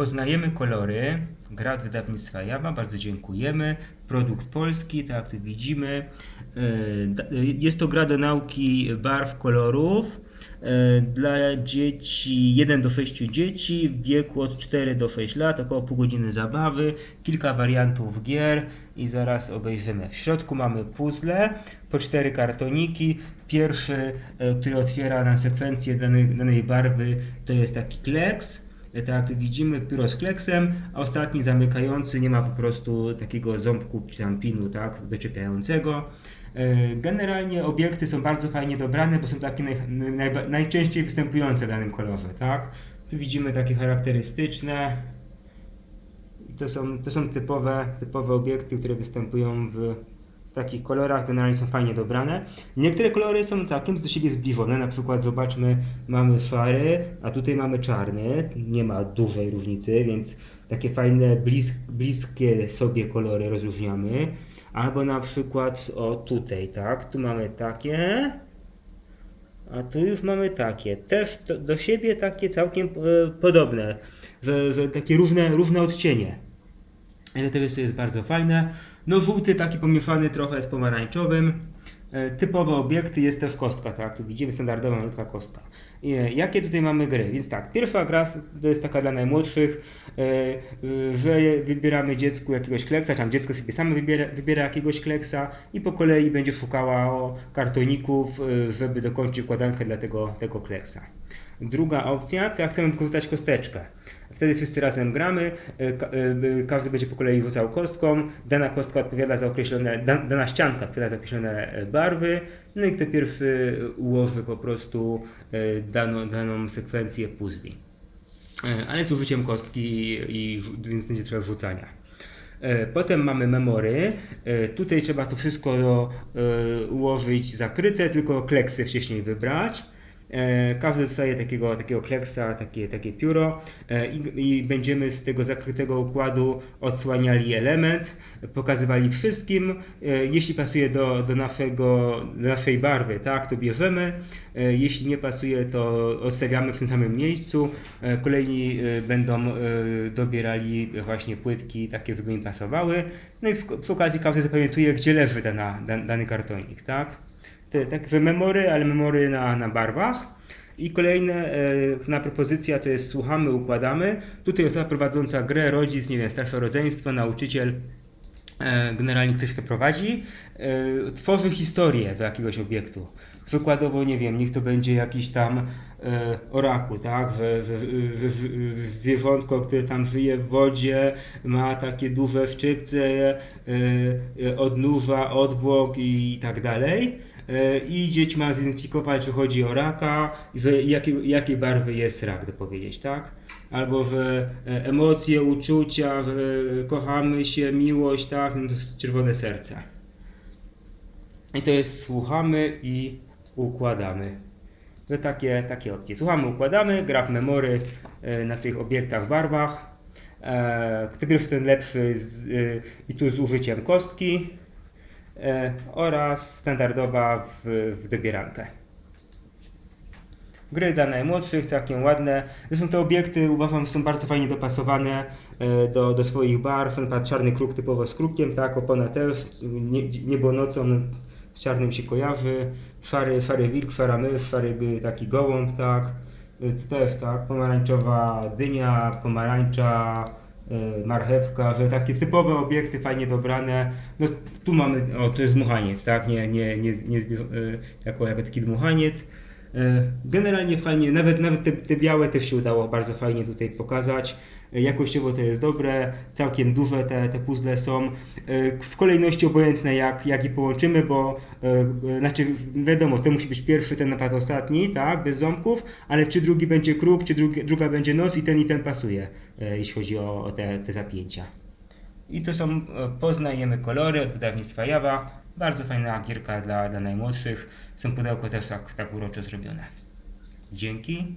Poznajemy kolory. Gra wydawnictwa Jawa, bardzo dziękujemy. Produkt polski, tak jak tu widzimy. E, e, Jest to gra do nauki barw, kolorów. e, Dla dzieci 1 do 6 dzieci w wieku od 4 do 6 lat, około pół godziny zabawy, kilka wariantów gier i zaraz obejrzymy. W środku mamy puzzle, po cztery kartoniki. Pierwszy, który otwiera na sekwencję danej, danej barwy, to jest taki kleks. E, Tak jak widzimy, pyro z kleksem, a ostatni zamykający nie ma po prostu takiego ząbku czy tam pinu, tak, doczepiającego. E, Generalnie obiekty są bardzo fajnie dobrane, bo są takie naj, najba- najczęściej występujące w danym kolorze, tak. Tu widzimy takie charakterystyczne, to są, to są typowe, typowe obiekty, które występują w, w takich kolorach, generalnie są fajnie dobrane. Niektóre kolory są całkiem do siebie zbliżone, na przykład zobaczmy, mamy szary, a tutaj mamy czarny, nie ma dużej różnicy, więc takie fajne, blis, bliskie sobie kolory rozróżniamy. Albo na przykład, o tutaj, tak, tu mamy takie, a tu już mamy takie, też do siebie takie całkiem e, podobne, że, że takie różne, różne odcienie. I Dlatego jest to jest bardzo fajne. No żółty taki pomieszany trochę z pomarańczowym. E, Typowe obiekty jest też kostka, tak tu widzimy, standardowa malutka kostka. E, Jakie tutaj mamy gry? Więc tak, pierwsza gra to jest taka dla najmłodszych, e, że wybieramy dziecku jakiegoś kleksa, czy tam dziecko sobie samo wybiera, wybiera jakiegoś kleksa i po kolei będzie szukała o kartoników, żeby dokończyć układankę dla tego, tego kleksa. Druga opcja to jak chcemy wykorzystać kosteczkę. Wtedy wszyscy razem gramy, e, ka- e, każdy będzie po kolei rzucał kostką, dana kostka odpowiada za określone, da- dana ścianka odpowiada za określone e, barwy, no i kto pierwszy ułoży po prostu e, daną, daną sekwencję puzli. E, Ale z użyciem kostki i więc będzie trochę rzucania. Potem mamy memory. Tutaj trzeba to wszystko ułożyć zakryte, tylko kleksy wcześniej wybrać. E, Każdy dostaje takiego, takiego kleksa, takie, takie pióro e, i, i będziemy z tego zakrytego układu odsłaniali element, pokazywali wszystkim. E, Jeśli pasuje do, do, naszego, do naszej barwy, tak, to bierzemy. Jeśli nie pasuje, to odstawiamy w tym samym miejscu. Kolejni będą dobierali właśnie płytki takie, żeby im pasowały. No i w, przy okazji każdy zapamiętuje, gdzie leży dana, dan, dany kartonik, tak? To jest tak, że memory, ale memory na, na barwach. I kolejna e, propozycja to jest słuchamy, układamy. Tutaj osoba prowadząca grę, rodzic, nie wiem, starsze rodzeństwo, nauczyciel, e, generalnie ktoś to prowadzi, e, tworzy historię do jakiegoś obiektu. Przykładowo, nie wiem, niech to będzie jakiś tam e, oraku, tak, że, że, że, że zwierzątko, które tam żyje w wodzie, ma takie duże szczypce, odnóża, odwłok i tak dalej. E, I dzieć ma zidentyfikować, że chodzi o raka, że jakiej, jakiej barwy jest rak, dopowiedzieć, tak? Albo że e, emocje, uczucia, że kochamy się, miłość, tak? No to jest czerwone serce. I to jest słuchamy i układamy. To takie, takie opcje. Słuchamy, układamy, gra w memory e, na tych obiektach, barwach. E, pierwszy, ten lepszy z, e, i tu z użyciem kostki e, oraz standardowa w, w dobierankę. Gry dla najmłodszych, całkiem ładne. Zresztą te obiekty uważam są bardzo fajnie dopasowane e, do, do swoich barw. Na czarny kruk typowo z krukiem, tak, opona też, nie, niebo nocą z czarnym się kojarzy. Szary, szary wilk, szara mysz, szary taki gołąb, tak. To też tak, pomarańczowa dynia, pomarańcza, marchewka, że takie typowe obiekty fajnie dobrane. No tu mamy, o to jest dmuchaniec, tak, nie, nie, nie, nie y, jako, jako taki dmuchaniec. E, Generalnie fajnie, nawet, nawet te, te białe też się udało bardzo fajnie tutaj pokazać. E, Jakościowo to jest dobre, całkiem duże te, te puzzle są. E, W kolejności obojętne jak, jak je połączymy, bo znaczy wiadomo, to musi być pierwszy, ten napad ostatni, tak, bez ząbków, ale czy drugi będzie kruk, czy drugi, druga będzie nos i ten i ten pasuje, jeśli chodzi o, o te, te zapięcia. I to są, e, poznajemy kolory od wydawnictwa Jawa. Bardzo fajna gierka dla, dla najmłodszych. Są pudełko też tak, tak uroczo zrobione. Dzięki.